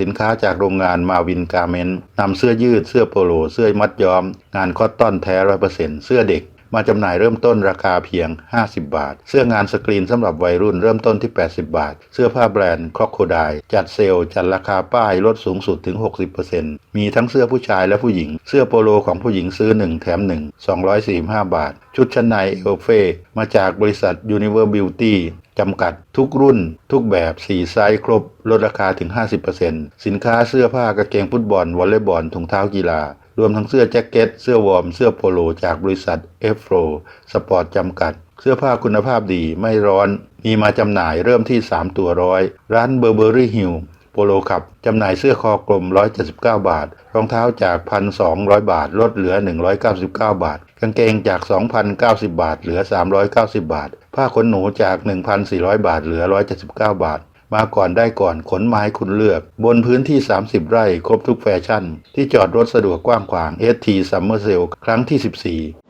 สินค้าจากโรงงานมาวินกาเมนต์นำเสื้อยืดเสื้อโปโล เสื้อมัดย้อม งานคอตตอนแท้ร้อยเปอร์เซ็นต์เสื้อเด็ก มาจำหน่ายเริ่มต้นราคาเพียง 50 บาท เสื้องานสกรีนสำหรับวัยรุ่นเริ่มต้นที่ 80 บาท เสื้อผ้าแบรนด์ครอกโคไดจัดเซลล์จัดราคาป้ายลดสูงสุดถึง 60%มีทั้งเสื้อผู้ชายและผู้หญิง เสื้อโปโลของผู้หญิงซื้อ 1 แถม 1 245 บาท ชุดชั้นในเอลเฟมาจากบริษัท Univer Beauty จำกัดทุกรุ่น ทุกแบบ4ไซส์ครบ ลดราคาถึง 50%สินค้าเสื้อผ้ากางเกงฟุตบอลวอลเลย์บอลถุงเท้ากีฬา รวมทั้งเสื้อแจ็คเก็ต เสื้อวอร์ม เสื้อโปโล จากบริษัทเอฟโฟสปอร์ตจำกัด เสื้อผ้าคุณภาพดีไม่ร้อน มีมาจำหน่ายเริ่มที่ 3 ตัวร้อย ร้านเบอร์เบอรี่ฮิลโปโลขับจำหน่ายเสื้อคอกลม 179 บาท รองเท้าจาก 1,200 บาท ลดเหลือ 199 บาท กางเกงจาก 2,090 บาท เหลือ 390 บาท ผ้าขนหนูจาก 1,400 บาท เหลือ 179 บาท มาก่อนได้ก่อนขนไม้คุณเลือก บนพื้นที่ 30 ไร่ครบทุกแฟชั่น ที่จอดรถสะดวกกว้างขวาง ST Summer Sale ครั้งที่ 14